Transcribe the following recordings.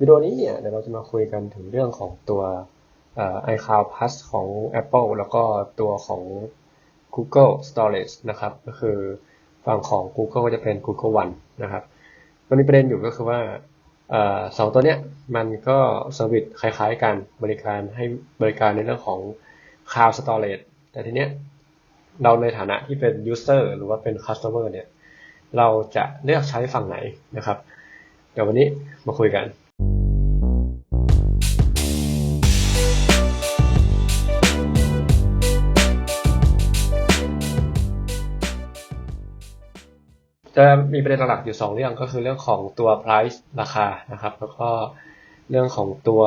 วิดีโอนี้เนี่ยเดี๋ยวเราจะมาคุยกันถึงเรื่องของตัว iCloud Plus ของ Apple แล้วก็ตัวของ Google Storage นะครับ ก็คือฝั่งของ Google ก็จะเป็น Google One นะครับ มันมีประเด็นอยู่ก็คือว่าสองตัวเนี้ยมันก็เซอร์วิสคล้ายๆกันบริการให้บริการในเรื่องของ Cloud Storage แต่ทีเนี้ยเราในฐานะที่เป็น User หรือว่าเป็น Customer เนี่ยเราจะเลือกใช้ฝั่งไหนนะครับ เดี๋ยววันนี้มาคุยกัน จะมีประเด็นหลักอยู่ 2 เรื่องก็คือเรื่องของตัว price ราคานะครับ แล้วก็เรื่องของตัว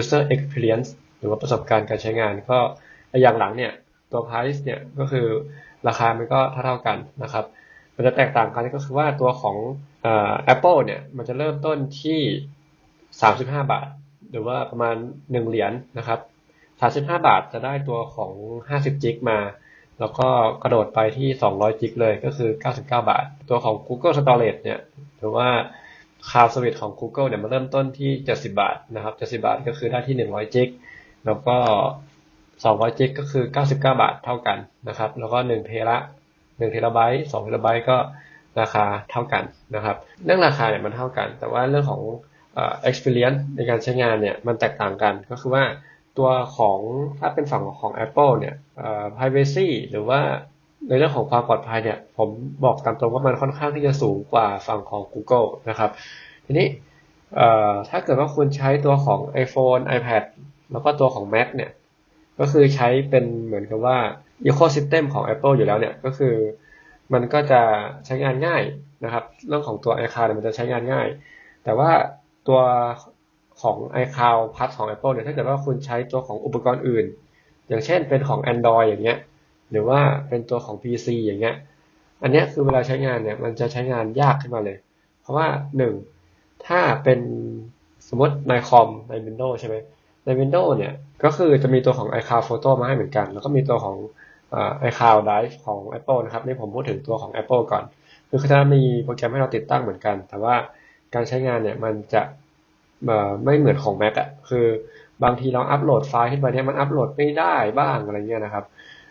user experience หรือว่าประสบการณ์การใช้งาน ก็อย่างหลังเนี่ยตัว price เนี่ยก็คือราคามันก็เท่าๆกันนะครับ มันจะแตกต่างกันก็คือว่าตัวของ Apple เนี่ยมันจะเริ่มต้นที่ 35 บาท หรือว่าประมาณ 1 เหรียญนนะครับ 35 บาทจะได้ตัวของ 50 จิกมา แล้วก็กระโดดไปที่ 200 จิกเลยก็คือ 99 บาท ตัวของ Google Storage เนี่ยหรือว่า Cloud Service ของ Google เนี่ยมันเริ่มต้นที่ 70 บาทนะครับ 70 บาทก็คือได้ที่ 100 จิก แล้วก็ 200 จิกก็คือ 99 บาทเท่ากันนะครับ แล้วก็1เทระ1เทราไบต์2เทราไบต์ก็ราคาเท่ากันนะครับ เรื่องราคาเนี่ยมันเท่ากัน แต่ว่าเรื่องของ experience ในการใช้งานเนี่ยมันแตกต่างกันก็คือว่า ตัวของถ้าเป็นฝั่งของ Apple เนี่ย privacy หรือว่าในเรื่องของความปลอดภัยเนี่ย ผมบอกตามตรงว่ามันค่อนข้างที่จะสูงกว่าฝั่งของ Google นะครับ ทีนี้ถ้าเกิดว่าคุณใช้ตัวของ iPhone iPad แล้วก็ตัวของ Mac เนี่ย ก็คือใช้เป็นเหมือนกับว่า ecosystem ของ Apple อยู่แล้วเนี่ย ก็คือมันก็จะใช้งานง่ายนะครับ เรื่องของตัว iCloud มันจะใช้งานง่าย แต่ว่าตัว ของ iCloud Plus ของ Apple เนี่ยถ้าเกิดว่าคุณใช้ตัวของอุปกรณ์อื่น อย่างเช่นเป็นของ Android อย่างเงี้ยหรือว่าเป็นตัวของ PC อย่างเงี้ยอันนี้คือเวลาใช้งานเนี่ยมันจะใช้งานยากขึ้นมาเลย เพราะว่าหนึ่งถ้าเป็นสมมติในคอมใน Windows ใช่ไหมใน Windows เนี่ยก็คือจะมีตัวของ iCloud Photo มาให้เหมือนกัน แล้วก็มีตัวของไอคลาวด์ไดฟ์ของ Apple นะครับนี่ผมพูดถึงตัวของ Apple ก่อน คือเขาจะมีโปรแกรมให้เราติดตั้งเหมือนกัน แต่ว่าการใช้งานเนี่ยมันจะ ไม่เหมือนของ Mac อะคือบางทีเราอัปโหลดไฟล์ขึ้นไปเนี่ยมันอัปโหลดไม่ได้บ้างอะไรเงี้ยนะครับ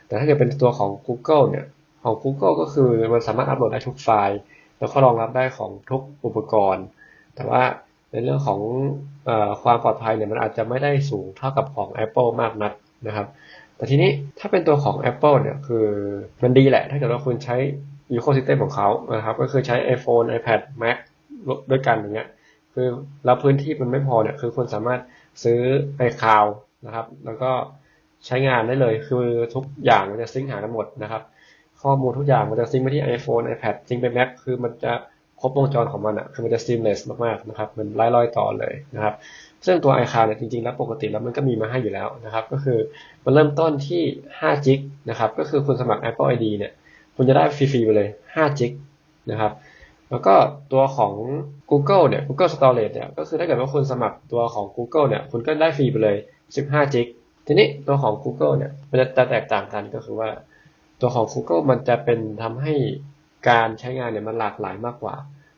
แต่ถ้าเกิดเป็นตัวของ Google เนี่ยของ Google ก็คือมันสามารถอัปโหลดได้ทุกไฟล์ แล้วก็รองรับได้ของทุกอุปกรณ์ แต่ว่าในเรื่องของอความปลอดภัยเนี่ยมันอาจจะไม่ได้สูงเท่ากับของ Apple มากนักนะครับ แต่ทีนี้ถ้าเป็นตัวของ Apple เนี่ยคือมันดีแหละ ถ้าเกิดว่าคุณใช้ Ecosystem ของเขานะครับ ก็คือใช้ iPhone iPad Mac ด้วยกันอย่างเงี้ย คือแล้วพื้นที่มันไม่พอเนี่ยคือคุณสามารถซื้อ iCloud นะครับ แล้วก็ใช้งานได้เลย คือทุกอย่างมันจะซิงหากันหมดนะครับ ข้อมูลทุกอย่างมันจะซิงไปที่ iPhone iPad ซิงไป Mac คือมันจะครบวงจรของมันอะคือมันจะ seamless มากๆนะครับมันไล่รอยต่อเลยนะครับ ซึ่งตัว iCloud เนี่ยจริงๆ แล้วปกติแล้วมันก็มีมาให้อยู่แล้วนะครับ ก็คือมันเริ่มต้นที่5 g ิกนะครับ ก็คือคุณสมัคร Apple ID เนี่ย คุณจะได้ฟรีๆไปเลย5 g ิกนะครับ แล้วก็ตัวของ Google เนี่ย Google Storage เนี่ย ก็คือถ้าเกิดว่าคุณสมัครตัวของ Google เนี่ย คุณก็ได้ฟรีไปเลย 15 g ิกทีนี้ตัวของ Google เนี่ย มันจะแตกต่างกันก็คือว่า ตัวของ Google มันจะเป็นทำให้การใช้งานเนี่ยมันหลากหลายมากกว่า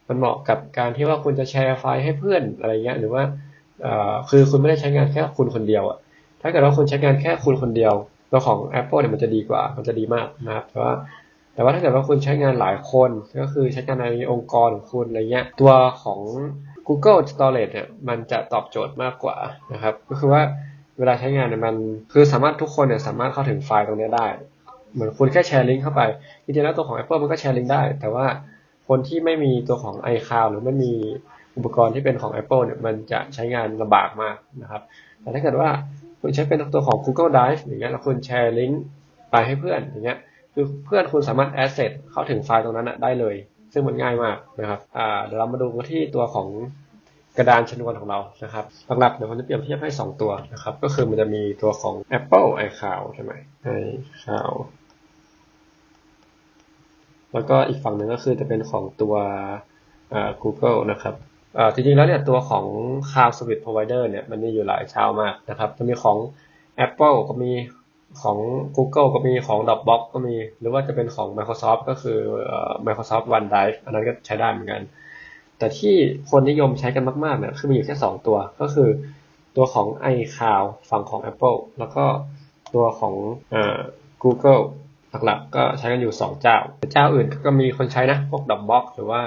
มันเหมาะกับการที่ว่าคุณจะแชร์ไฟล์ให้เพื่อนอะไรเงี้ย หรือว่าคือคุณไม่ได้ใช้งานแค่คุณคนเดียวอะถ้าเกิดว่าคุณใช้งานแค่คุณคนเดียว ตัวของ Apple เนี่ยมันจะดีกว่า มันจะดีมากนะครับแต่ว่า แต่ว่าถ้าเกิดว่าคุณใช้งานหลายคน ก็คือใช้งานในองค์กรของคุณอะไรเงี้ย ตัวของ Google Storage เนี่ยมันจะตอบโจทย์มากกว่านะครับ ก็คือว่าเวลาใช้งานเนี่ยมันคือสามารถทุกคนเนี่ยสามารถเข้าถึงไฟล์ตรงนี้ได้ เหมือนคุณแค่แชร์ลิงก์เข้าไปจริงๆแล้วตัวของ Apple มันก็แชร์ลิงก์ได้ แต่ว่าคนที่ไม่มีตัวของ iCloud หรือไม่มีอุปกรณ์ที่เป็นของ Apple เนี่ยมันจะใช้งานลำบากมากนะครับ แต่ถ้าเกิดว่าคุณใช้เป็นตัวของ Google Drive อย่างเงี้ยแล้วคุณแชร์ลิงก์ไปให้เพื่อนอย่างเงี้ย คือเพื่อนคุณสามารถ access เข้าถึงไฟล์ตรงนั้นได้เลย ซึ่งมันง่ายมากนะครับเดี๋ยวเรามาดูที่ตัวของกระดานชนวนของเรานะครับหลักๆเดี๋ยวผมจะเปรียบเทียบให้ 2 ตัวนะครับ ก็คือมันจะมีตัวของ Apple iCloud ใช่ไหม iCloud แล้วก็อีกฝั่งหนึ่งก็คือจะเป็นของตัว Google นะครับจริงๆแล้วเนี่ยตัวของ Cloud Service Provider เนี่ยมันมีอยู่หลายเช้ามากนะครับ จะมีของ Apple ก็มี ของ Google ก็มีของ Dropbox ก็มี หรือว่าจะเป็นของ Microsoft ก็คือ Microsoft OneDrive อันนั้นก็ใช้ได้เหมือนกัน แต่ที่คนนิยมใช้กันมากๆเนี่ยคือมีอยู่แค่ 2 ตัว ก็คือตัวของ iCloud ฝั่งของ Apple แล้วก็ตัวของเอ่อ Google หลักๆก็ใช้กันอยู่ 2 เจ้า เจ้าอื่นก็มีคนใช้นะ พวก Dropbox หรือว่า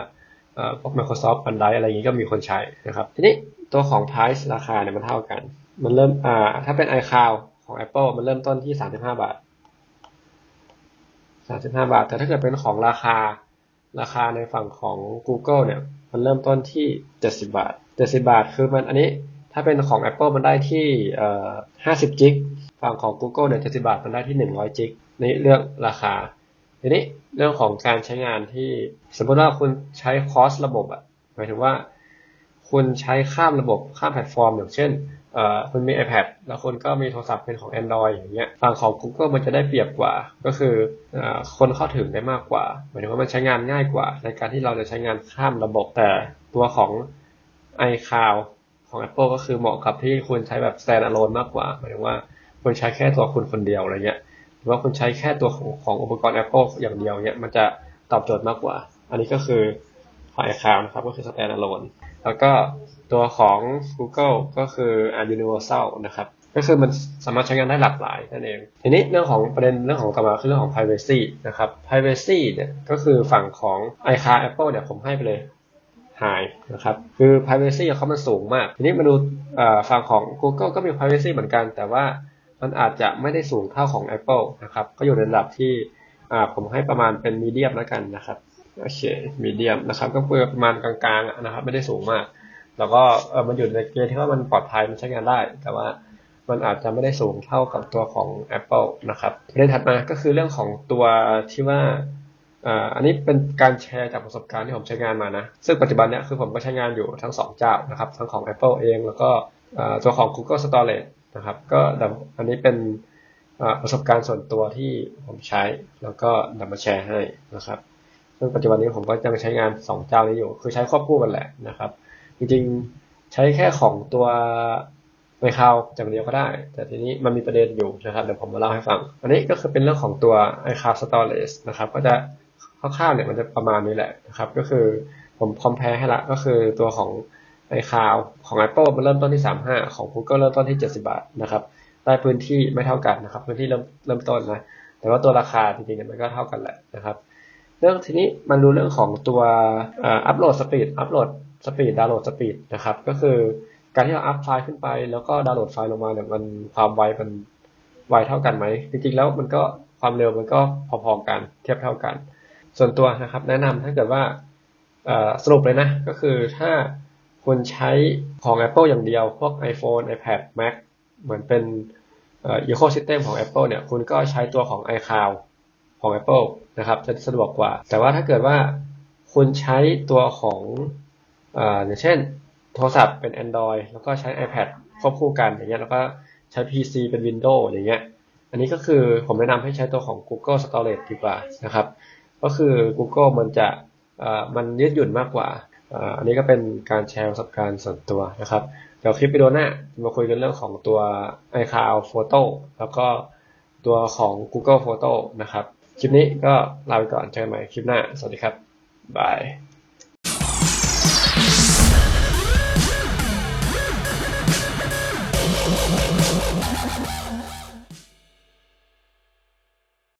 เอ่อพวก Microsoft OneDrive อะไรอย่างนี้ก็มีคนใช้นะครับ ทีนี้ตัวของ price ราคาเนี่ยมันเท่ากัน มันเริ่มอ่าถ้าเป็น iCloud ของ Apple มันเริ่มต้นที่ 35 บาท 35 บาท แต่ถ้าเกิดเป็นของราคาราคาในฝั่งของ Google เนี่ย มันเริ่มต้นที่ 70 บาท 70 บาท คือมันอันนี้ถ้าเป็นของ Apple มันได้ที่เอ่อ50 จิก ฝั่งของ Google เนี่ย 70 บาท มันได้ที่ 100 จิก นี่เรื่องราคา ทีนี้เรื่องของการใช้งานที่สมมติว่าคุณใช้คอสระบบอะหมายถึงว่า คุณใช้ข้ามระบบข้ามแพลตฟอร์ม อย่างเช่น คุณมี iPad แล้วคุณก็มีโทรศัพท์เป็นของ Android อย่างเงี้ยฝั่งของ Google มันจะได้เปรียบกว่า ก็คือเอ่อคนเข้าถึงได้มากกว่าหมายถึงว่ามันใช้งานง่ายกว่า ในการที่เราจะใช้งานข้ามระบบแต่ตัวของ iCloud ของ Apple ก็คือเหมาะกับที่คุณใช้แบบ stand alone มากกว่าหมายถึงว่าคุณใช้แค่ตัวคุณคนเดียวอะไรเงี้ยหรือว่าคุณใช้แค่ตัวของของอุปกรณ์ Apple อย่างเดียวเนี่ยมันจะตอบโจทย์มากกว่า อันนี้ก็คือของ iCloud นะครับก็คือ stand alone แล้วก็ตัวของ Google ก็คือ universal นะครับ ก็คือมันสามารถใช้งานได้หลากหลายนั่นเอง ทีนี้เรื่องของประเด็นเรื่องของต่อมาคือเรื่องของ privacy นะครับ privacy เนี่ยก็คือฝั่งของ iCloud Apple เนี่ยผมให้ไปเลย high นะครับ คือ privacy ของเขามันสูงมาก ทีนี้มาดูฝั่งของ Google ก็มี privacy เหมือนกัน แต่ว่ามันอาจจะไม่ได้สูงเท่าของ Apple นะครับ ก็อยู่ในระดับที่ผมให้ประมาณเป็น medium แล้วกันนะครับ โอเค medium นะครับ ก็คือประมาณกลางๆนะครับ ไม่ได้สูงมาก แล้วก็เออมันอยู่ในเกณฑ์ที่ว่ามันปลอดภัยมันใช้งานได้ แต่ว่ามันอาจจะไม่ได้สูงเท่ากับตัวของ Apple นะครับประเด็นถัดมาก็คือเรื่องของตัวที่ว่าอันนี้เป็นการแชร์จากประสบการณ์ที่ผมใช้งานมานะ ซึ่งปัจจุบันเนี้ยคือผมก็ใช้งานอยู่ทั้ง 2 เจ้านะครับ ทั้งของ Apple เอง แล้วก็ตัวของ Google Storage นะครับ ก็อันนี้เป็นประสบการณ์ส่วนตัวที่ผมใช้ แล้วก็นำมาแชร์ให้นะครับ ซึ่งปัจจุบันนี้ผมก็ยังใช้งาน 2 เจ้านี้อยู่ คือใช้ควบคู่กันแหละนะครับ จริงๆใช้แค่ของตัวไมคาวอย่างเดียวก็ได้ แต่ทีนี้มันมีประเด็นอยู่นะครับ เดี๋ยวผมมาเล่าให้ฟัง อันนี้ก็คือเป็นเรื่องของตัว iCloud Storage นะครับ ก็จะคร่าวๆเนี่ยมันจะประมาณนี้แหละนะครับ ก็คือผมคอมเพลให้ละก็คือตัวของไอคาวของ Apple มันเริ่มต้นที่ 35 ของ Google เริ่มต้นที่ 70 บาทนะครับได้พื้นที่ไม่เท่ากันนะครับ พื้นที่เริ่มเริ่มต้นนะแต่ว่าตัวราคาจริงๆมันก็เท่ากันแหละนะครับ เรื่องทีนี้มันรู้เรื่องของตัวอัปโหลดสปีดอัปโหลดสปีดดาวน์โหลดสปีดนะครับ ก็คือการที่เราอัพไฟล์ขึ้นไป แล้วก็ดาวน์โหลดไฟล์ลงมาเนี่ยมันความไวมันไวเท่ากันไหมจริงๆแล้วมันก็ความเร็วมันก็พอๆกันเทียบเท่ากัน ส่วนตัวนะครับแนะนำถ้าเกิดว่าสรุปเลยนะ ก็คือถ้าคุณใช้ของ Apple อย่างเดียว พวก iPhone iPad Mac เหมือนเป็นอีโคซิสเต็มของ Apple เนี่ย คุณก็ใช้ตัวของ iCloud ของ Apple นะครับจะสะดวกกว่า แต่ว่าถ้าเกิดว่าคุณใช้ตัวของอย่างเช่น โทรศัพท์เป็น Android แล้วก็ใช้ iPad ควบคู่กันอย่างเงี้ยแล้วก็ใช้ PC เป็น Windows อย่างเงี้ยอันนี้ก็คือผมแนะนำให้ใช้ตัวของ Google Storage ดีกว่านะครับ ก็คือ Google มันจะมันยืดหยุ่นมากกว่า อันนี้ก็เป็นการแชร์ประสบการณ์ส่วนตัวนะครับ เดี๋ยวคลิปวิดีโอหน้ามาคุยกันเรื่องของตัว iCloud Photo แล้วก็ตัวของ Google Photo นะครับ คลิปนี้ก็ลาไปก่อนเจอกันใหม่คลิปหน้า สวัสดีครับ บาย